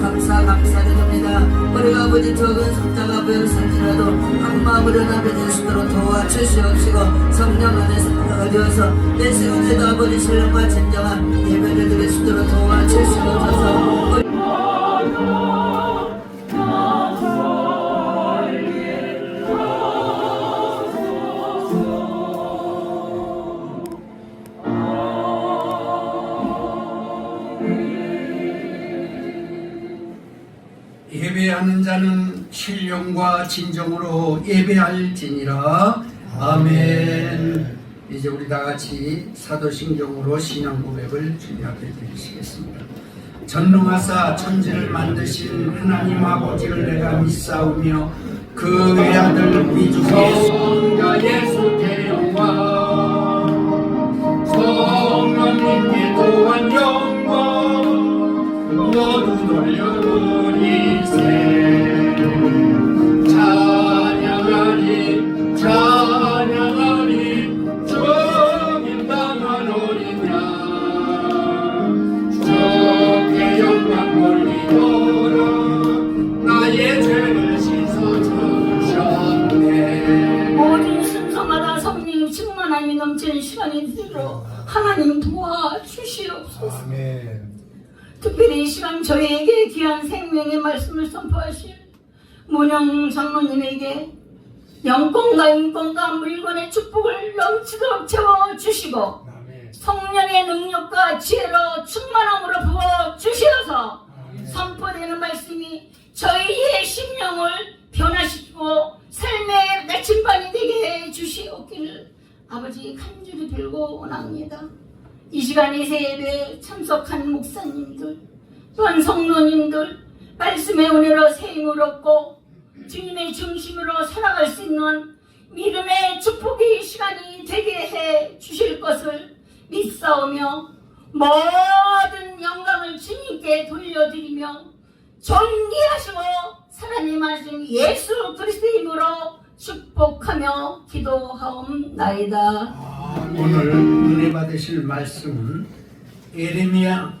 감사 감사드립니다. 우리 아버지 적은 성자 가 배웠을지라도 한 마음으로 나를 수 있도록 도와주시옵시고 성령 안에서 어디어서 내 세운에도 아버지 신령과 진정한 예배를 드릴 수 있도록 도와주시옵소서. 예배하는 자는 신령과 진정으로 예배할지니라. 아멘. 이제 우리 다 같이 사도신경으로 신앙 고백을 주님 앞에 드리시겠습니다. 전능하사 천지를 만드신 하나님 아버지를 내가 믿사오며 그 외아들 우리 주 성자 예수 대영과 성령님께 또한 영광. 모두 찬양하리 충만함이 넘치는 시간이 되도록 하나님 도와주시옵소서. 아멘. 특별히 이 시간 저희에게 귀한 생명의 말씀을 선포하실 문영 장로님에게 영권과 인권과 물건의 축복을 넘치도록 채워주시고 성령의 능력과 지혜로 충만함으로 부어주시어서 선포되는 말씀이 저희의 심령을 변화시키고 삶의 나침반이 되게 해주시옵기를 아버지 간절히 빌고 원합니다. 이 시간 이 세배에 참석한 목사님들 또한 성도님들 말씀의 은혜로 새 힘을 얻고 주님의 중심으로 살아갈 수 있는 믿음의 축복의 시간이 되게 해 주실 것을 믿사오며 모든 영광을 주님께 돌려드리며 존귀하시고 살아님하신 예수 그리스도의 힘으로 축복하며 기도하옵나이다. 오늘 은혜 받으실 말씀은 예레미야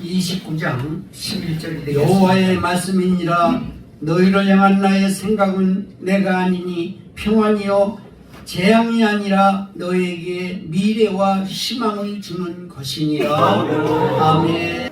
29장 11절이 여호와의 말씀이니라. 너희를 향한 나의 생각은 내가 아니니 평안이요 재앙이 아니라 너에게 미래와 희망을 주는 것이니라. 아멘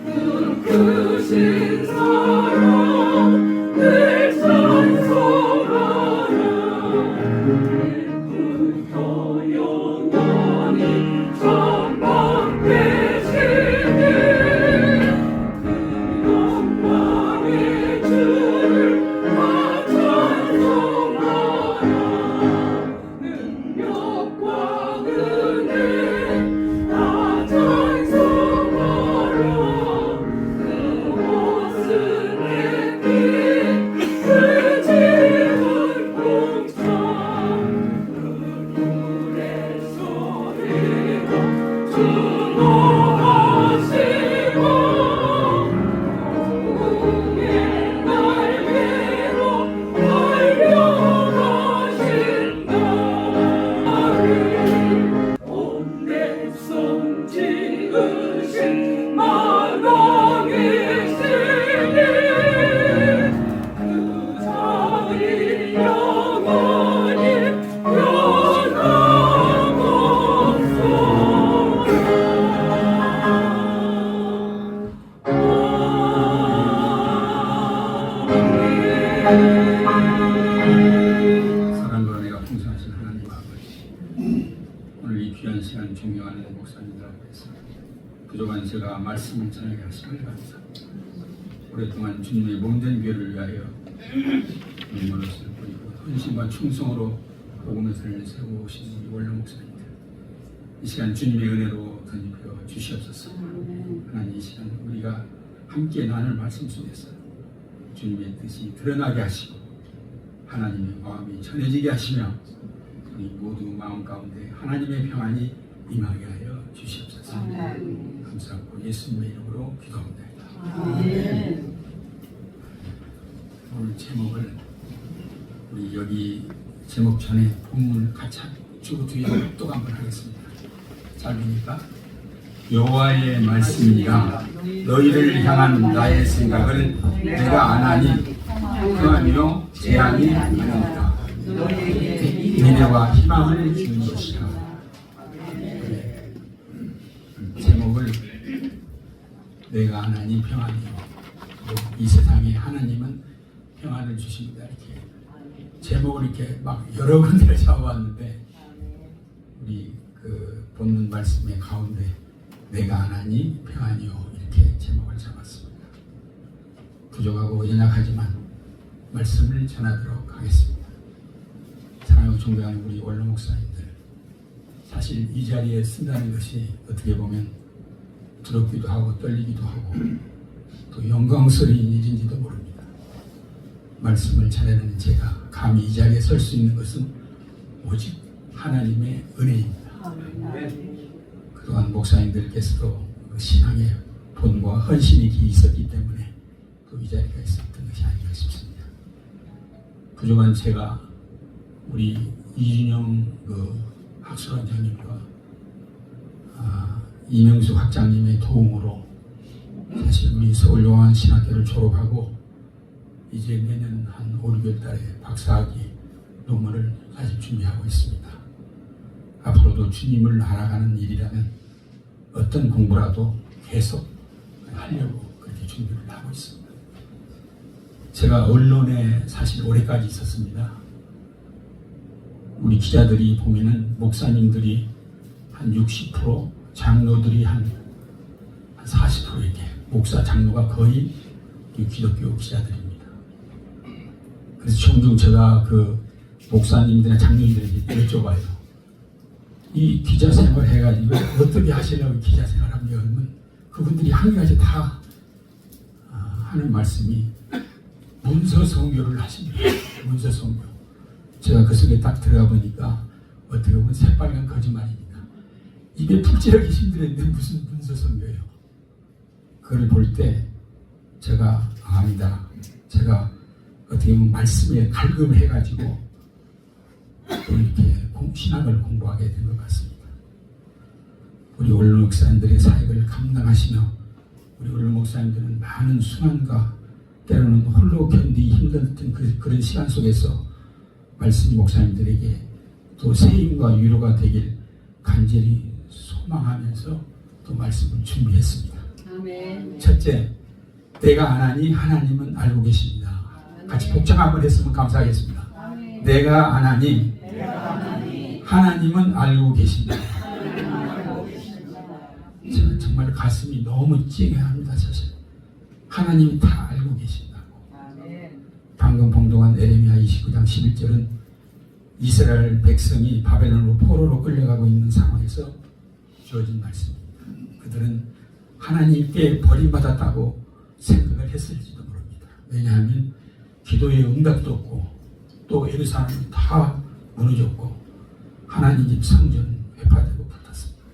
충성으로 복음의 선을 세우신 우리 원로 목사님들 이 시간 주님의 은혜로 덧입혀 주시옵소서 하나님 이 시간 우리가 함께 나눌 말씀 속에서 주님의 뜻이 드러나게 하시고 하나님의 마음이 전해지게 하시며 우리 모두 마음 가운데 하나님의 평안이 임하게 하여 주시옵소서. 감사하고 예수님의 이름으로 기도합니다. 오늘 제목을 우리 여기 제목 전에 본문을 같이 주고 뒤에 또 한번 하겠습니다. 짧으니까? 여호와의 말씀이라. 너희를 향한 나의 생각을 내가 안하니 그하며 재앙이 아니니라. 미래와 희망을 주는 것이라. 그래. 제목을 내가 하나님 평안이요. 이 세상에 하나님은 평안을 주십니다. 이렇게 제목을 이렇게 막 여러 군데를 잡아왔는데 우리 그 본문 말씀의 가운데 내가 하나니 평안이요 이렇게 제목을 잡았습니다. 부족하고 연약하지만 말씀을 전하도록 하겠습니다. 사랑하고 존경하는 우리 원로 목사님들 사실 이 자리에 쓴다는 것이 어떻게 보면 두렵기도 하고 떨리기도 하고 또 영광스러운 일인지도 모릅니다. 말씀을 전하는 제가 감히 이 자리에 설 수 있는 것은 오직 하나님의 은혜입니다. 그동안 목사님들께서도 그 신앙의 본과 헌신이 있었기 때문에 또이 자리가 있었던 것이 아닌가 싶습니다. 부족한 제가 우리 이준영 그 학술원장님과 아, 이명수 학장님의 도움으로 사실 우리 서울용환신학교를 졸업하고 이제 내년 한 5, 6월 달에 박사학위 논문을 사실 준비하고 있습니다. 앞으로도 주님을 알아가는 일이라면 어떤 공부라도 계속 하려고 그렇게 준비를 하고 있습니다. 제가 언론에 사실 올해까지 있었습니다. 우리 기자들이 보면은 목사님들이 한 60%, 장로들이 한, 한 40% 이렇게 목사 장로가 거의 이 기독교 기자들입니다. 그래서 종종 제가 그 목사님들이나 장로님들에게 여쭤봐요. 이 기자 생활 해가지고 어떻게 하시려고 기자 생활 합니까? 그러면 그분들이 한 가지 다 아, 하는 말씀이 문서 성교를 하십니다. 문서 성교. 제가 그 속에 딱 들어가 보니까 어떻게 보면 새빨간 거짓말입니다. 입에 푹 찌르기 힘들었는데 무슨 문서 성교예요. 그걸 볼 때 제가 아, 아니다. 제가 어떻게 보면 말씀에 갈금해가지고 또 이렇게 공- 신학을 공부하게 된 것 같습니다. 우리 원로 목사님들의 사역을 감당하시며 우리 원로 목사님들은 많은 수난과 때로는 홀로 견디기 힘들던 그, 그런 시간 속에서 말씀이 목사님들에게 또 세임과 위로가 되길 간절히 소망하면서 또 말씀을 준비했습니다. 첫째, 내가 안 하니 하나님은 알고 계십니다. 같이 복장 한번 했으면 감사하겠습니다. 내가 안 하니 하나님은 알고 계십니다. 저는 정말 가슴이 너무 찡해합니다, 사실. 하나님이 다 알고 계신다고. 방금 봉독한 에레미야 29장 11절은 이스라엘 백성이 바벨론으로 포로로 끌려가고 있는 상황에서 주어진 말씀입니다. 그들은 하나님께 버림받았다고 생각을 했을지도 모릅니다. 왜냐하면 기도의 응답도 없고 또 예루살렘이 다 무너졌고 하나님 집 성전 회파되고 불탔습니다.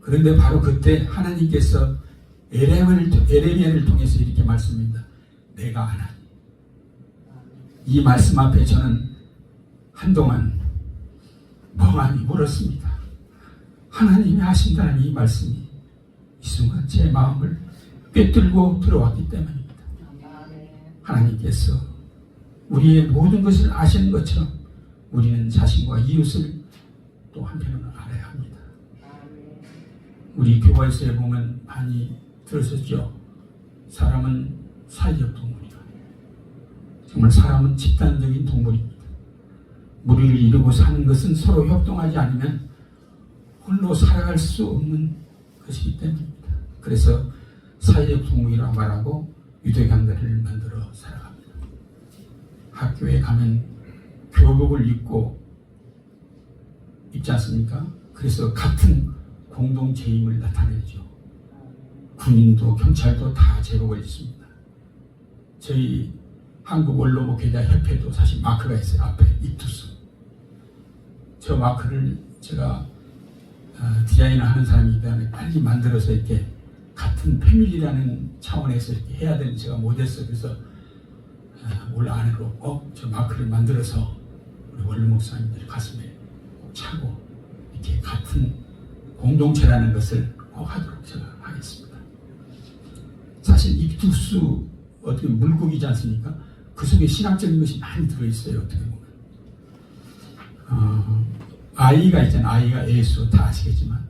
그런데 바로 그때 하나님께서 에레미야를, 통해서 이렇게 말씀합니다. 내가 하나님. 이 말씀 앞에 저는 한동안 멍하니 울었습니다. 하나님이 하신다는 이 말씀이 이 순간 제 마음을 꿰뚫고 들어왔기 때문입니다. 하나님께서 우리의 모든 것을 아시는 것처럼 우리는 자신과 이웃을 또 한편으로 알아야 합니다. 우리 교과서에 보면 많이 들으셨죠? 사람은 사회적 동물이다. 정말 사람은 집단적인 동물입니다. 무리를 이루고 사는 것은 서로 협동하지 않으면 홀로 살아갈 수 없는 것이기 때문입니다. 그래서 사회적 동물이라고 말하고 유대관계를 만들어 살아갑니다. 학교에 가면 교복을 입고 입지 않습니까? 그래서 같은 공동체 힘을 나타내죠. 군인도 경찰도 다 제복을 입습니다. 저희 한국 원로 목회자 협회도 사실 마크가 있어요. 앞에 입투수. 저 마크를 제가 어, 디자인을 하는 사람이기 때문에 빨리 만들어서 이렇게 같은 패밀리라는 차원에서 이렇게 해야 되는 제가 못했어요. 그래서 어, 올 안으로 꼭 저 마크를 만들어서 우리 원로 목사님들 가슴에 꼭 차고 이렇게 같은 공동체라는 것을 꼭 하도록 제가 하겠습니다. 사실 입국수 어떻게 물고기지 않습니까? 그 속에 신학적인 것이 많이 들어있어요. 어떻게 보면. 어, I가 있잖아요. I가 예수 다 아시겠지만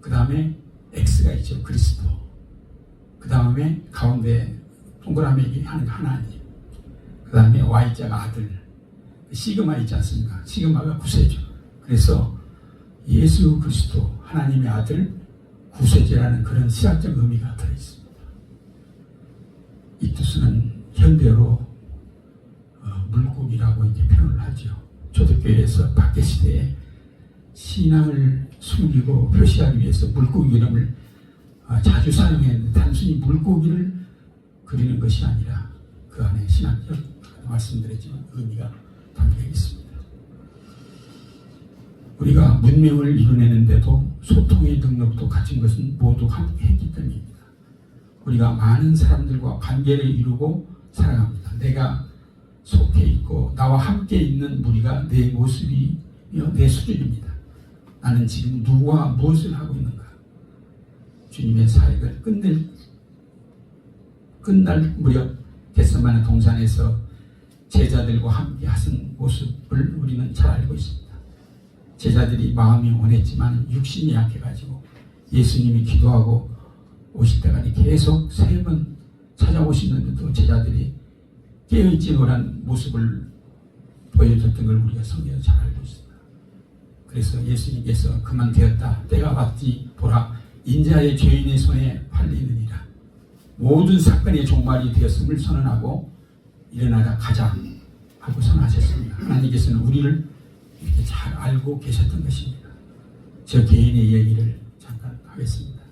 그 다음에 X가 있죠. 그리스도. 그 다음에 가운데 동그라미 하는 하나님. 그 다음에 Y자가 아들. 시그마 있지 않습니까? 시그마가 구세죠. 그래서 예수 그리스도 하나님의 아들 구세주라는 그런 시학적 의미가 들어있습니다. 이 뜻은 현대로 어, 물고기라고 이렇게 표현을 하죠. 초대교회에서 박해 시대에 신앙을 숨기고 표시하기 위해서 물고기 이름을 아, 자주 사용했는데 단순히 물고기를 그리는 것이 아니라 그 안에 신학적 말씀드렸지만 의미가 담겨 있습니다. 우리가 문명을 이루내는데도 소통의 능력도 갖춘 것은 모두 함께 했기 때문입니다. 우리가 많은 사람들과 관계를 이루고 살아갑니다. 내가 속해 있고 나와 함께 있는 무리가 내 모습이며 내 수준입니다. 나는 지금 누구와 무엇을 하고 있는가? 주님의 사역을 끝낼 끝날 무렵 겟세마네 동산에서 제자들과 함께 하신 모습을 우리는 잘 알고 있습니다. 제자들이 마음이 원했지만 육신이 약해가지고 예수님이 기도하고 오실 때까지 계속 세 번 찾아오시는데도 제자들이 깨어있지 못한 모습을 보여줬던 걸 우리가 성경에서 잘 알고 있습니다. 그래서 예수님께서 그만 되었다. 때가 왔지 보라 인자의 죄인의 손에 팔리느니라. 모든 사건의 종말이 되었음을 선언하고 일어나라 가자 하고 선언하셨습니다. 하나님께서는 우리를 이렇게 잘 알고 계셨던 것입니다. 저 개인의 얘기를 잠깐 하겠습니다.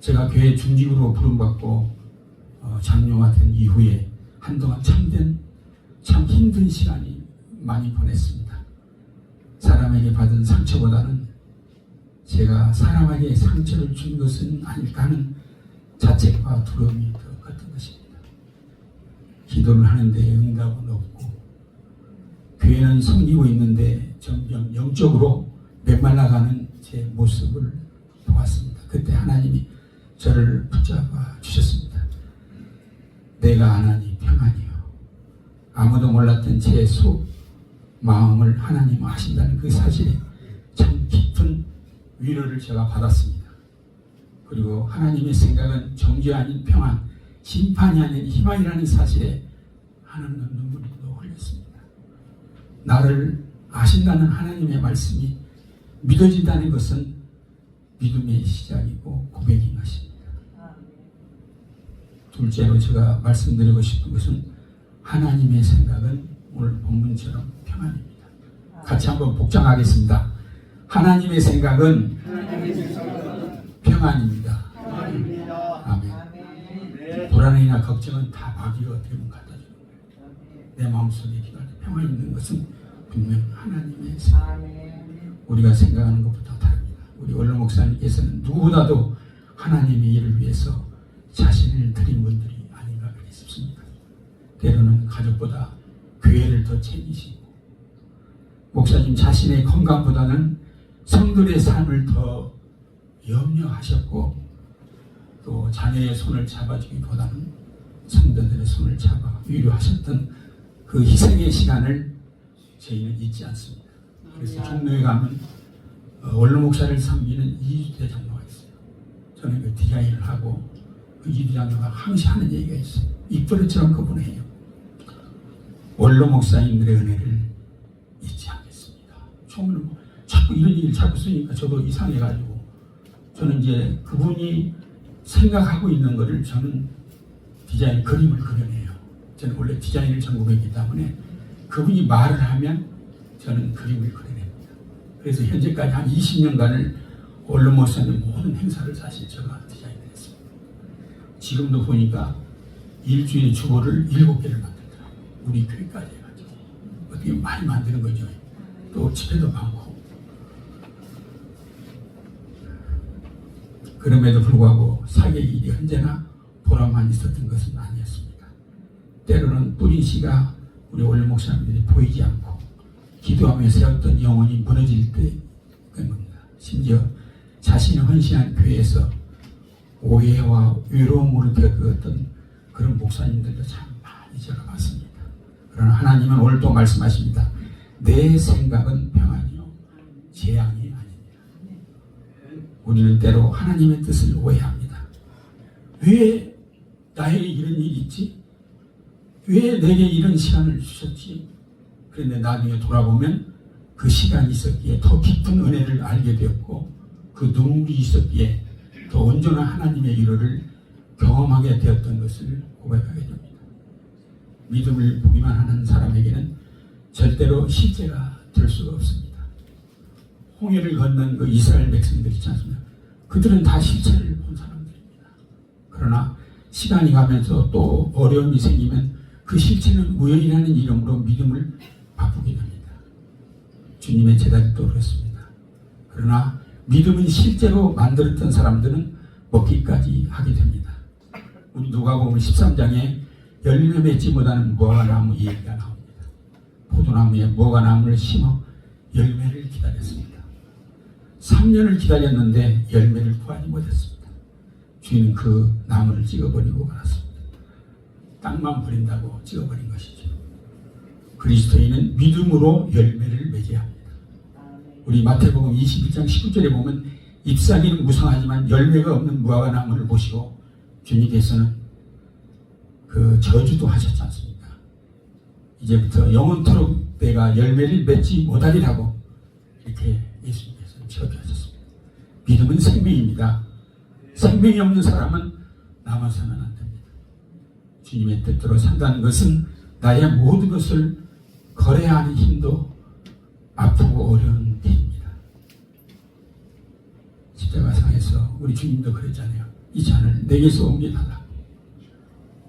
제가 교회 중직으로 부름받고 어, 장로가 된 이후에 한동안 참된 참 힘든 시간이 많이 보냈습니다. 사람에게 받은 상처보다는 제가 사람에게 상처를 준 것은 아닐까 하는 자책과 두려움이 더 컸던 것입니다. 기도를 하는데 응답은 없고 교회는 섬기고 있는데 점점 영적으로 메말라가는 제 모습을 보았습니다. 그때 하나님이 저를 붙잡아 주셨습니다. 내가 하나님 평안이요. 아무도 몰랐던 제 속 마음을 하나님 아신다는 그 사실에 참 위로를 제가 받았습니다. 그리고 하나님의 생각은 정죄 아닌 평안, 심판이 아닌 희망이라는 사실에 하나님 눈물이 또 흘렸습니다. 나를 아신다는 하나님의 말씀이 믿어진다는 것은 믿음의 시작이고 고백인 것입니다. 둘째로 제가 말씀드리고 싶은 것은 하나님의 생각은 오늘 본문처럼 평안입니다. 같이 한번 복장하겠습니다. 하나님의 생각은 평안입니다. 아멘. 불안이나 걱정은 다 마귀가 어떻게 보면 갖다 주는 거예요. 내 마음속에 평안 있는 것은 분명 하나님의 생각. 우리가 생각하는 것보다 다릅니다. 우리 원로 목사님께서는 누구보다도 하나님의 일을 위해서 자신을 드린 분들이 아닌가 그렇게 싶습니다. 때로는 가족보다 교회를 더 챙기시고 목사님 자신의 건강보다는 성들의 삶을 더 염려하셨고 또 자녀의 손을 잡아주기보다는 성도들의 손을 잡아 위로하셨던 그 희생의 시간을 저희는 잊지 않습니다. 그래서 종로에 가면 어, 원로 목사를 섬기는 이주대 장로가 있어요. 저는 그 디자인을 하고 그 이주대 장로가 항상 하는 얘기가 있어요. 입버릇처럼 그분 해요. 원로 목사님들의 은혜를 잊지 않겠습니다. 뭐 자꾸 이런 얘기를 자꾸 쓰니까 저도 이상해가지고 저는 이제 그분이 생각하고 있는 거를 저는 디자인 그림을 그려내요. 저는 원래 디자인을 전공했기 때문에 그분이 말을 하면 저는 그림을 그려냅니다. 그래서 현재까지 한 20년간을 언론 모사는 모든 행사를 사실 제가 디자인을 했습니다. 지금도 보니까 일주일에 주보를 일곱 개를 만들더라고요. 우리 교회까지 해가지고. 어떻게 많이 만드는 거죠. 또 집회도 많고. 그럼에도 불구하고 사계의 일이 언제나 보람만 있었던 것은 아니었습니다. 때로는 뿌린 씨가 우리 원래 목사님들이 보이지 않고 기도하며 세웠던 영혼이 무너질 때입니다. 심지어 자신의 헌신한 교회에서 오해와 외로움을 겪었던 그런 목사님들도 참 많이 제가 봤습니다. 그러나 하나님은 오늘 또 말씀하십니다. 내 생각은 평안이요 재앙이 때로 하나님의 뜻을 오해합니다. 왜 나에게 이런 일이 있지? 왜 내게 이런 시간을 주셨지? 그런데 나중에 돌아보면 그 시간이 있었기에 더 깊은 은혜를 알게 되었고 그 눈물이 있었기에 더 온전한 하나님의 위로를 경험하게 되었던 것을 고백하게 됩니다. 믿음을 보기만 하는 사람에게는 절대로 실제가 될 수가 없습니다. 홍해를 건넌 그 이스라엘 백성들 있지 않습니까? 그들은 다 실체를 본 사람들입니다. 그러나 시간이 가면서 또 어려움이 생기면 그 실체는 우연이라는 이름으로 믿음을 바꾸게 됩니다. 주님의 제자들도 그렇습니다. 그러나 믿음은 실제로 만들었던 사람들은 먹기까지 하게 됩니다. 우리 누가복음 13장에 열매 맺지 못하는 무화과나무 얘기가 나옵니다. 포도나무에 무화과나무를 심어 열매를 기다렸습니다. 3년을 기다렸는데 열매를 구하지 못했습니다. 주인은 그 나무를 찍어버리고 말았습니다. 땅만 버린다고 찍어버린 것이죠. 그리스도인은 믿음으로 열매를 맺어야 합니다. 우리 마태복음 21장 19절에 보면 잎사귀는 무성하지만 열매가 없는 무화과 나무를 보시고 주님께서는 그 저주도 하셨지 않습니까? 이제부터 영원토록 내가 열매를 맺지 못하리라고 이렇게 예수님께서는 저주하셨습니다. 믿음은 생명입니다. 생명이 없는 사람은 남아서는 안 됩니다. 주님의 뜻대로 산다는 것은 나의 모든 것을 거래하는 힘도 아프고 어려운 일입니다. 십자가상에서 우리 주님도 그랬잖아요. 이 잔을 내게서 옮겨달라.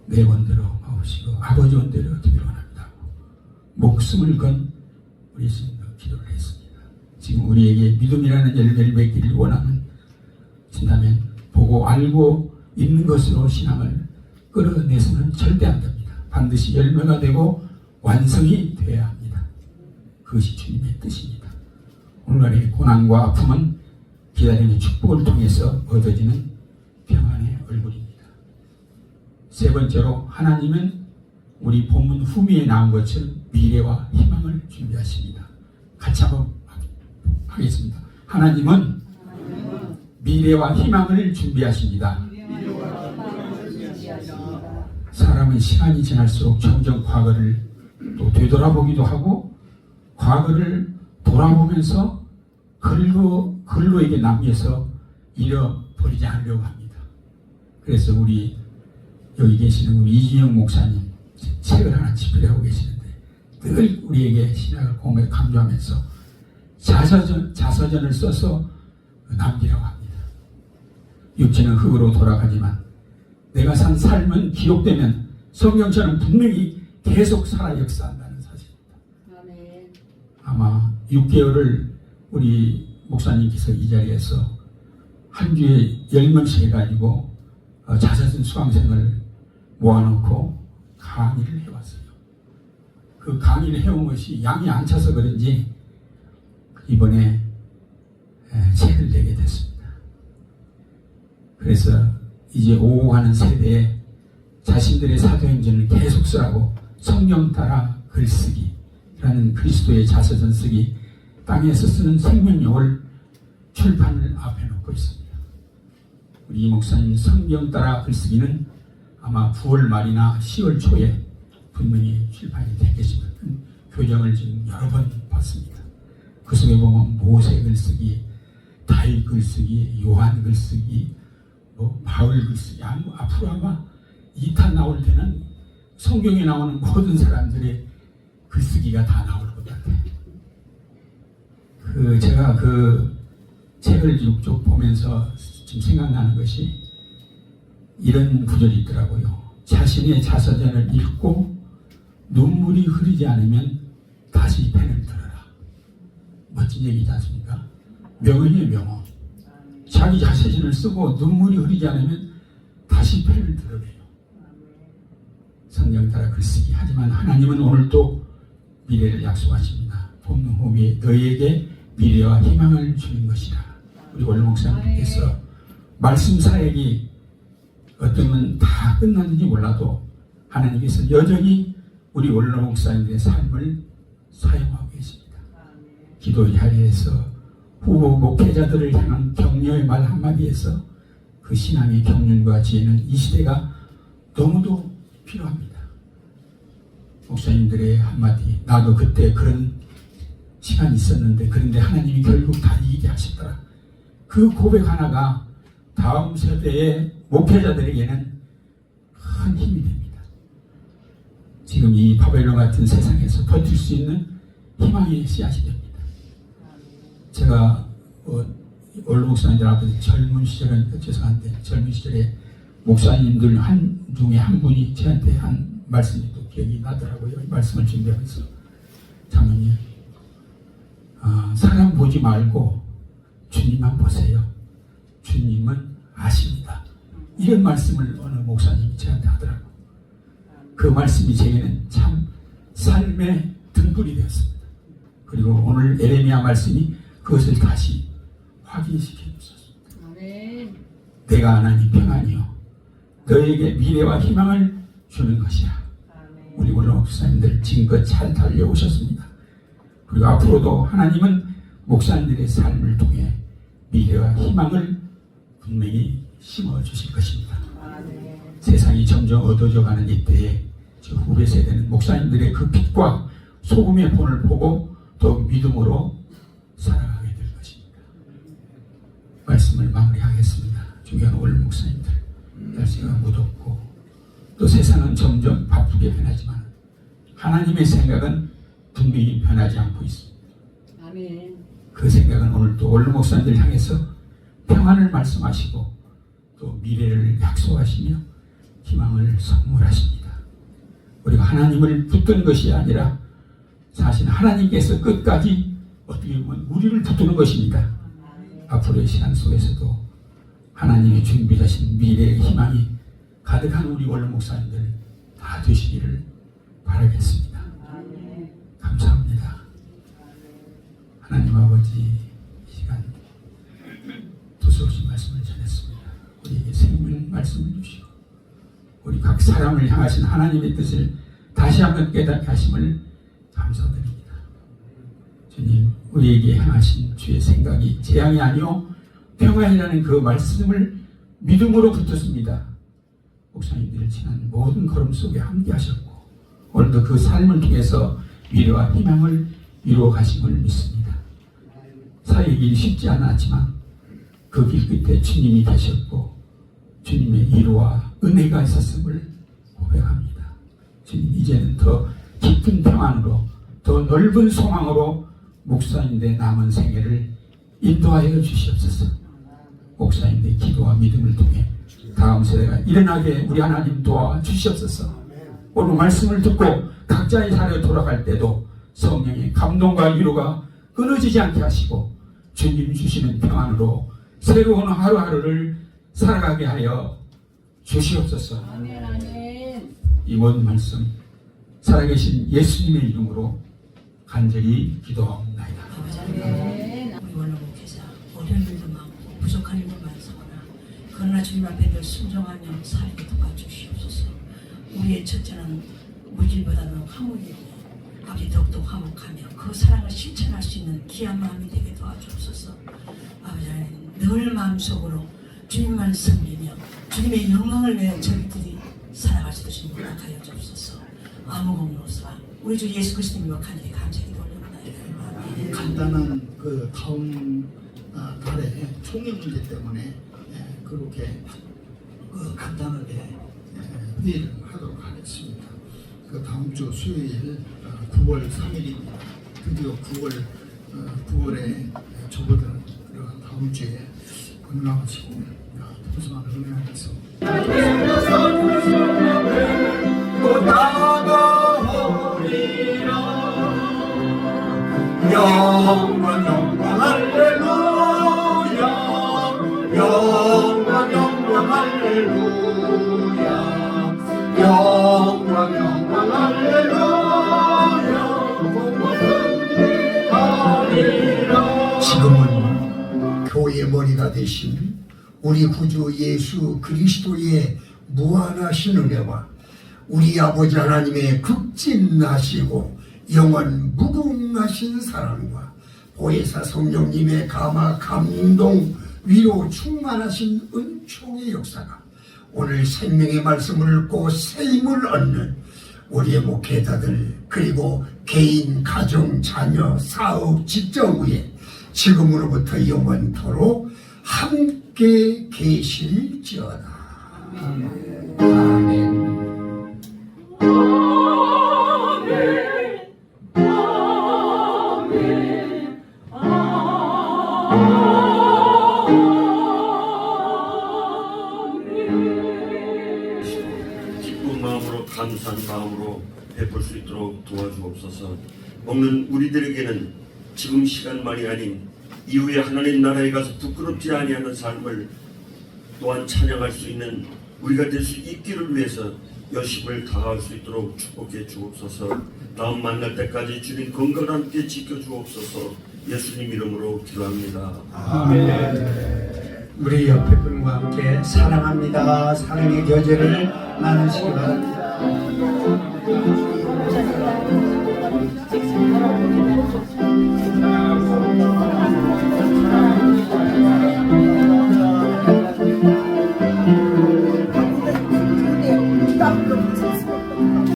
내 원대로 마오시고 아버지 원대로 되기를 원합니다. 목숨을 건 우리 했습니다. 지금 우리에게 믿음이라는 열매를 맺기를 원하는 신다면 보고 알고 있는 것으로 신앙을 끌어내서는 절대 안 됩니다. 반드시 열매가 되고 완성이 되어야 합니다. 그것이 주님의 뜻입니다. 오늘날의 고난과 아픔은 기다림의 축복을 통해서 얻어지는 평안의 얼굴입니다. 세 번째로 하나님은 우리 본문 후미에 나온 것처럼 미래와 희망을 준비하십니다. 같이 한번 하겠습니다. 하나님은 미래와 희망을 준비하십니다. 사람은 시간이 지날수록 점점 과거를 또 되돌아보기도 하고 과거를 돌아보면서 글로 글로에게 남겨서 잃어버리지 않으려고 합니다. 그래서 우리 여기 계시는 우리 이진영 목사님 책을 하나 집필하고 계시는데 늘 우리에게 신학을 공부에 강조하면서 자서전 자서전을 써서 남기라고 합니다. 육체는 흙으로 돌아가지만 내가 산 삶은 기록되면 성경처럼 분명히 계속 살아 역사한다는 사실입니다. 아마 6개월을 우리 목사님께서 이 자리에서 한 주에 10명씩 해가지고 어, 자서전 수강생을 모아놓고 강의를 해왔어요. 그 강의를 해온 것이 양이 안 차서 그런지 이번에 에, 책을 내게 됐습니다. 그래서 이제 오고 가는 세대에 자신들의 사도행전을 계속 쓰라고 성령 따라 글쓰기라는 그리스도의 자서전 쓰기 땅에서 쓰는 생명력을 출판을 앞에 놓고 있습니다. 우리 이 목사님 성경 따라 글쓰기는 아마 9월 말이나 10월 초에 분명히 출판이 되겠지만 교정을 지금 여러 번 봤습니다. 그 속에 보면 모세 글쓰기, 다윗 글쓰기, 요한 글쓰기, 뭐 바울 글쓰기, 아마 앞으로 아마 2탄 나올 때는 성경에 나오는 모든 사람들의 글쓰기가 다 나올 것 같아요. 그 제가 그 책을 쭉 보면서 지금 생각나는 것이 이런 구절이 있더라고요. 자신의 자서전을 읽고 눈물이 흐르지 않으면 다시 펜을 들어라. 멋진 얘기지 않습니까? 명언이에요, 명언. 자 자기 자신을 쓰고 눈물이 흐르지 않으면 다시 패를 들어요. 성경 따라 글쓰기 하지만 하나님은 오늘 또 미래를 약속하십니다. 봄홈이 너희에게 미래와 희망을 주는 것이라. 우리 원로 목사님께서 말씀 사역이 어쩌면 다 끝났는지 몰라도 하나님께서 여전히 우리 원로 목사님의 삶을 사용하고 계십니다. 기도 자리에서 후보 목회자들을 향한 격려의 말 한마디에서 그 신앙의 경륜과 지혜는 이 시대가 너무도 필요합니다. 목사님들의 한마디, 나도 그때 그런 시간이 있었는데, 그런데 하나님이 결국 다 이기게 하셨더라. 그 고백 하나가 다음 세대의 목회자들에게는 큰 힘이 됩니다. 지금 이 바벨론 같은 세상에서 버틸 수 있는 희망의 씨앗이 됩니다. 제가 어, 원로 목사님들 앞에서 젊은 시절은 죄송한데 젊은 시절에 목사님들 한 중에 한 분이 저한테 한 말씀이 또 기억이 나더라고요. 이 말씀을 준비하면서 장로님 아, 사람 보지 말고 주님만 보세요. 주님은 아십니다. 이런 말씀을 어느 목사님이 저한테 하더라고요. 그 말씀이 제게는 참 삶의 등불이 되었습니다. 그리고 오늘 에레미야 말씀이 그것을 다시 확인시켜 주셨습니다. 내가 하나님 평안이요. 너에게 미래와 희망을 주는 것이야. 우리 원로 목사님들 지금껏 잘 달려오셨습니다. 그리고 앞으로도 하나님은 목사님들의 삶을 통해 미래와 희망을 분명히 심어 주실 것입니다. 세상이 점점 어두워져 가는 이때에 저 후배 세대는 목사님들의 그 빛과 소금의 본을 보고 더 믿음으로 살아가게 될 것입니다. 말씀을 마무리하겠습니다. 존경하는 올 목사님들, 날씨가 무덥고 또 세상은 점점 바쁘게 변하지만 하나님의 생각은 분명히 변하지 않고 있습니다. 아멘. 그 생각은 오늘 또 원로 목사님들 향해서 평안을 말씀하시고 또 미래를 약속하시며 희망을 선물하십니다. 우리가 하나님을 붙드는 것이 아니라 사실 하나님께서 끝까지 어떻게 보면 우리를 붙드는 것입니다. 앞으로의 시간 속에서도 하나님이 준비하신 미래의 희망이 가득한 우리 원로 목사님들 다 되시기를 바라겠습니다. 감사합니다. 하나님 아버지 이 시간 두서없이 말씀을 전했습니다. 우리에게 생명 말씀을 주시고 우리 각 사람을 향하신 하나님의 뜻을 다시 한번 깨닫게 하심을 감사드립니다. 주님 우리에게 향하신 주의 생각이 재앙이 아니요 평안이라는 그 말씀을 믿음으로 붙었습니다. 목사님들을 지난 모든 걸음 속에 함께 하셨고 오늘도 그 삶을 통해서 미래와 희망을 이루어 가심을 믿습니다. 사역이 쉽지 않았지만 그 길 끝에 주님이 계셨고 주님의 위로와 은혜가 있었음을 고백합니다. 주님 이제는 더 깊은 평안으로 더 넓은 소망으로 목사님의 남은 생애를 인도하여 주시옵소서. 목사님의 기도와 믿음을 통해 다음 세대가 일어나게 우리 하나님 도와 주시옵소서. 오늘 말씀을 듣고 각자의 삶에 돌아갈 때도 성령의 감동과 위로가 끊어지지 않게 하시고 주님 주시는 평안으로 새로운 하루하루를 살아가게 하여 주시옵소서. 아멘. 아멘. 이 모든 말씀 살아계신 예수님의 이름으로 간절히. 아멘. 우리 원로 목회자 어려운 일도 많고 부족한 일도 많사오나 그러나 주님 앞에 늘 순종하며 살게 도와주시옵소서 우리의 첫째는 무질보다는 화목이고 아버지 더욱더 화목하며 그 사랑을 실천할 수 있는 귀한 마음이 되게 도와주옵소서 아버지 하나님 늘 마음속으로 주님만 섬기며 주님의 영광을 위해 저희들이 살아갈 수 있는 못하여 주옵소서 아무 공로사 우리 주 예수 그리스도님과 간절히 감사히 돌려옵나이다 아멘. 간단한 그 다음 아, 달에 총회 문제 때문에 예, 그렇게 그 간단하게 예, 회의를 하도록 하겠습니다. 그 다음 주 수요일 어, 9월 3일입니다. 드디어 9월 어, 9월에 접어드는 그런 다음 주에 건강하시고 풍성한 은혜 안에서 우리의 머리가 되신 우리 구주 예수 그리스도의 무한하신 은혜와 우리 아버지 하나님의 극진하시고 영원 무궁하신 사랑과 보혜사 성령님의 감화 감동 위로 충만하신 은총의 역사가 오늘 생명의 말씀을 읽고 새 힘을 얻는 우리의 목회자들 그리고 개인 가정 자녀 사업 직장 위에 지금으로부터 영원토록 함께 계실지어다 아멘. 기쁜 마음으로 감사한 마음으로 베풀 수 있도록 도와주옵소서. 먹는 우리들에게는 지금 시간만이 아닌 이후에 하나님 나라에 가서 부끄럽지 아니하는 삶을 또한 찬양할 수 있는 우리가 될 수 있기를 위해서 열심을 다할 수 있도록 축복해 주옵소서. 다음 만날 때까지 주님 건강과 함께 지켜 주옵소서. 예수님 이름으로 기도합니다. 우리 옆에 분과 함께 사랑합니다. 사랑의 교제를 나누시기 바랍니다.